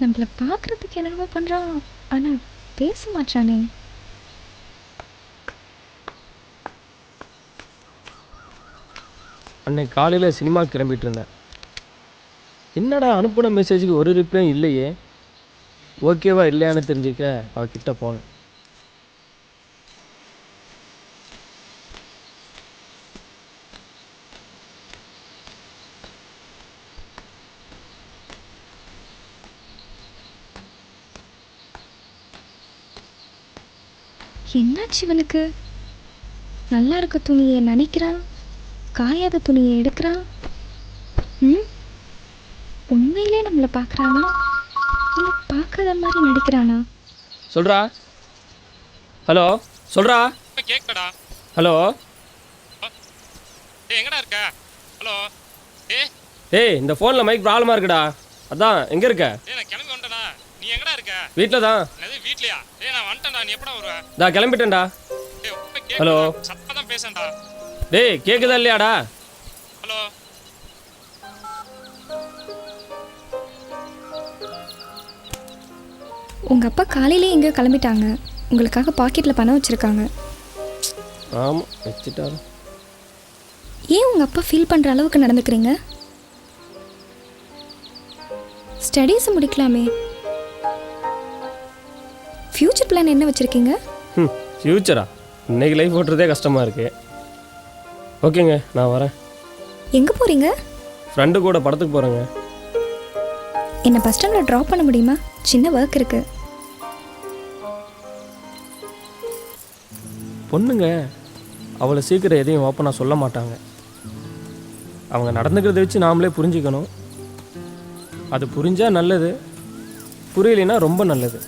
நம்மள பார்க்குறதுக்கு என்னென்னமோ பண்ணுறான் ஆனால் பேச மாட்டானே. அன்னைக்கு காலையில் சினிமா கிளம்பிட்டு இருந்தேன். என்னடா அனுப்பின மெசேஜுக்கு ஒரு ரிப்ளையும் இல்லையே? ஓகேவா இல்லையான்னு தெரிஞ்சுக்க அவகிட்ட போனேன். என்னாச்சு இவனுக்கு? நல்லா இருக்க துணியை நினைக்கிறான். காயாத துணியை எடுக்கிறான். ம்? உண்மையிலே நம்மளை பார்க்குறானா? இல்லை பார்க்காத மாதிரி நடிக்கிறானா? சொல்கிறா ஹலோ சொல்கிறா கேட்கடா ஹலோ. எங்கடா இருக்க? ஹலோ. ஏ ஏய் இந்த ஃபோனில் மைக் ப்ராப்ளமாக இருக்குடா. அதான் எங்கே இருக்க ஏய் நான் கிளம்பி வந்துட்டேனா நீ எங்கடா இருக்க வீட்டில் தான் வீட்லயா? ஏய் நான் வந்துட்டேன்டா. நீ எப்படா வருவ? நான் கிளம்பிட்டேன்டா. கேட்கடா சத்தமா தான் பேசேன்டா டேய் கேட்குதா இல்லையாடா? ஹலோ. உங்கள் அப்பா காலையிலே எங்கேயோ கிளம்பிட்டாங்க. உங்களுக்காக பாக்கெட்டில் பணம் வச்சுருக்காங்க. ஆமாம் வச்சுட்டாரு. ஏன் உங்கள் அப்பா ஃபீல் பண்ணுற அளவுக்கு நடந்துக்கிறீங்க? ஸ்டடீஸை முடிக்கலாமே. ஃப்யூச்சர் பிளான் என்ன வச்சுருக்கீங்க? ம் ஃப்யூச்சரா இன்னைக்கு லைஃப் ஓட்டுறதே கஷ்டமாக இருக்கு. ஓகேங்க நான் வரேன். எங்கே போகிறீங்க ஃப்ரெண்டு கூட படத்துக்கு போகிறேங்க என்னை பஸ் ஸ்டாண்டில் ட்ராப் பண்ண முடியுமா? சின்ன ஒர்க் இருக்குது பொண்ணுங்க அவளை சீக்கிரம் எதையும் ஓப்பனாக சொல்ல மாட்டாங்க. அவங்க நடந்துக்கிறத வச்சு நாமளே புரிஞ்சுக்கணும். அது புரிஞ்சால் நல்லது. புரியலைன்னா ரொம்ப நல்லது.